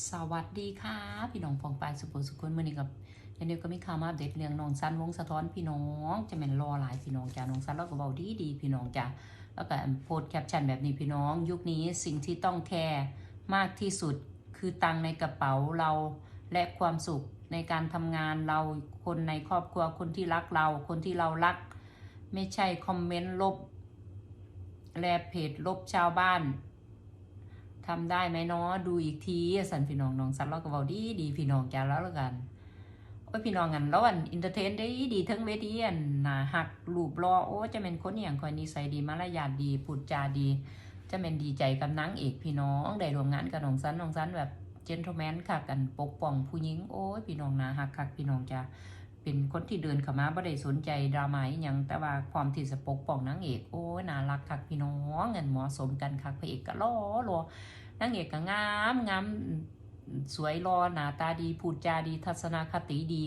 สวัสดีค่ะ พี่น้องฟองปลายสุโขสุคนมื่อนี้กับยันเดียวก็มีข่าวมาอัปเดตเรื่องน้องซันวงสะท้อนพี่น้องจะเป็นรอหลายพี่น้องจ้าน้องซันแล้วก็เบาดีดีพี่น้องจ้าแล้วก็โพสแคปชั่นแบบนี้พี่น้อง ยุคนี้สิ่งที่ต้องแคร์มากที่สุดคือตังในกระเป๋าเราและความสุขในการทำงานเราคนในครอบครัวคนที่รักเรา คนที่เรารัก ไม่ใช่คอมเมนต์ลบ แลเพจลบชาวบ้าน ทำได้ไหมเนาะดูอีกทีสันพี่น้องน้องสันเราก็เว้าดีดีพี่น้องจ้าแล้วล้วกันโอ้ยพี่น้องกันแล้วอันอินเตอร์เทนได้ดีทั้งเวทีอันหนาหักรูปรอโอ้จะเป็นคนอย่างคอยนิสัยดีมารยาทดีพูดจาดี จะเป็นดีใจกับนางเอกพี่น้องได้รวมงานกับน้องสันน้องสันแบบเจนทแมนค่ะกันปกป้องผู้หญิงโอ้ยพี่น้องนาหักคักพี่น้องจ้า เป็นคนที่เดินเข้ามาบ่ได้สนใจดราม่าอหยังแต่ว่าความที่จะปกป้องนางเอกโอ้น่ารักคักพี่น้องเงินเหมาะสมกันคักพระเอกก็ล้อรอนางเอกก็งามงามสวยรอหน้าตาดีพูดจาดีทัศนคติดี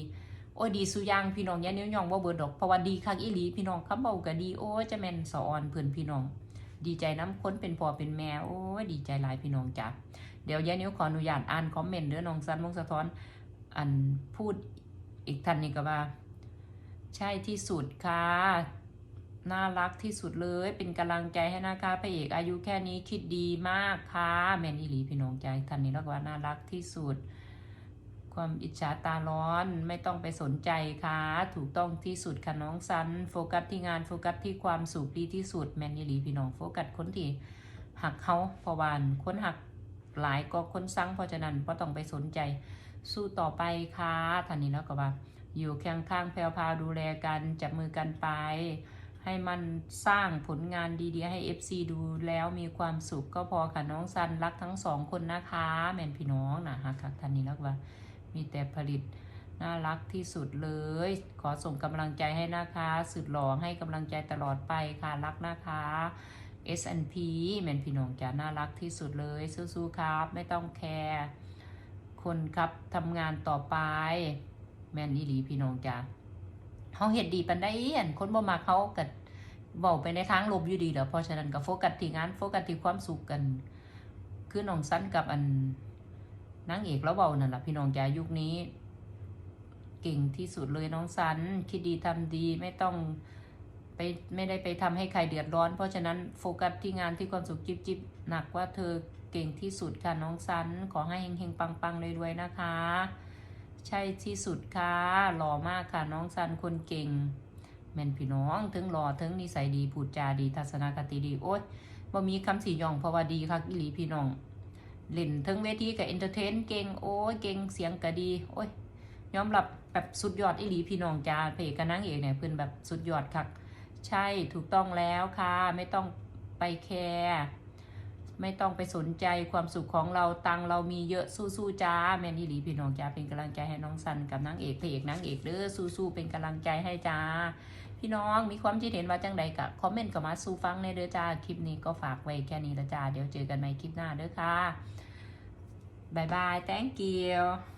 โอ้ดีสุยางพี่น้องอย่านิ้วยองว่าเบิดดอกเพราะว่าดีคักอีหลีพี่น้องคำเบาก็ดีโอ้จะแมนสอนเพื่อนพี่น้อง ดีใจน้ำค้นเป็นพ่อเป็นแม่โอ้ดีใจหลายพี่น้องจ้ะเดี๋ยวย่านิ้วขออนุญาตอ่านคอมเมนต์เด้อน้องซันมงสะท้อนอันพูด อีกท่านนี่ก็ว่า ใช่ที่สุดค่ะ น่ารักที่สุดเลย เป็นกำลังใจให้นะคะพระเอกอายุแค่นี้คิดดีมากค่ะแมนอีหลีพี่น้องใจท่านนี้แล้วก็ว่าน่ารักที่สุด ความอิจฉาตาร้อนไม่ต้องไปสนใจค่ะ ถูกต้องที่สุดค่ะน้องซัน โฟกัสที่งานโฟกัสที่ความสุขดีที่สุดแมนอีหลีพี่น้องโฟกัสคนที่หักเขาพราะวาอันคนหัก หลายก็คนซังเพราะฉะนั้นก็ต้องไปสนใจสู้ต่อไปค่ะท่านนี้แล้วก็ว่า อยู่เคียงข้างแพรวพาดูแลกันจับมือกันไป ให้มันสร้างผลงานดีๆ ให้ FC ดูแล้วมีความสุขก็พอค่ะน้องซันรักทั้งสองคนนะคะแม่นพี่น้องนะฮะค่ะท่านนี้แล้วก็ว่า มีแต่ผลิตน่ารักที่สุดเลย ขอส่งกำลังใจให้นะคะ สุดหล่อให้กำลังใจตลอดไปค่ะรักนะคะ S&P แมนพี่น้องจะน่ารักที่สุดเลยสู้ๆครับ ไม่ต้องแคร์คนครับทำงานต่อไป แมนอีหลีพี่น้องจ้ะเขาเห็ดดีปันได้อันคนบ่มาเขากัดเว้าไปในทางลบอยู่ดีเด้อเพราะฉะนั้นก็โฟกัสที่งานโฟกัสที่ความสุขกัน คือน้องสั้นกับอันนางเอกแล้วเบานั่นแหละพี่น้องจ้ายุคนี้ เก่งที่สุดเลยน้องสันคิดดีทำดีไม่ต้อง ไปไม่ได้ไปทำให้ใครเดือดร้อน เพราะฉะนั้นโฟกัสที่งานที่ความสุขจิบจิบหนักว่าเธอเก่งที่สุดค่ะน้องสันขอให้เฮงๆปังๆรวยๆนะคะ ใช่ที่สุดค่ะหล่อมากค่ะน้องซันคนเก่งแม่นพี่น้องถึงหล่อถึงนิสัยดีพูดจาดีทัศนคติดีโอ๊ยบ่มีคำสีย่องเพราะว่าดีค่ะอีหลีพี่น้องเล่นถึงเวทีกับเอนเตอร์เทนเก่งโอ้ยเก่งเสียงก็ดีโอ้ยยอมรับแบบสุดยอดอีหลีพี่น้องจ้าพระเอกกับนางเอกเนี่ยเพิ่อนแบบสุดยอดค่ะ ใช่ถูกต้องแล้วค่ะ ไม่ต้องไปแคร์ไม่ต้องไปสนใจความสุขของเราตังเรามีเยอะสู้ๆจ้าแม่นี่หลีพี่น้องจ้าเป็นกำลังใจให้น้องสันกับนางเอกพระเอกนางเอกเด้อสู้ๆเป็นกำลังใจให้จ้า พี่น้องมีความคิดเห็นว่าจังใดกับคอมเมนต์กับมาสู่ฟังในเด้อจ้าคลิปนี้ก็ฝากไว้แค่นี้ละจ้าเดี๋ยวเจอกันใหม่คลิปหน้าเด้อค่ะบายบาย thank you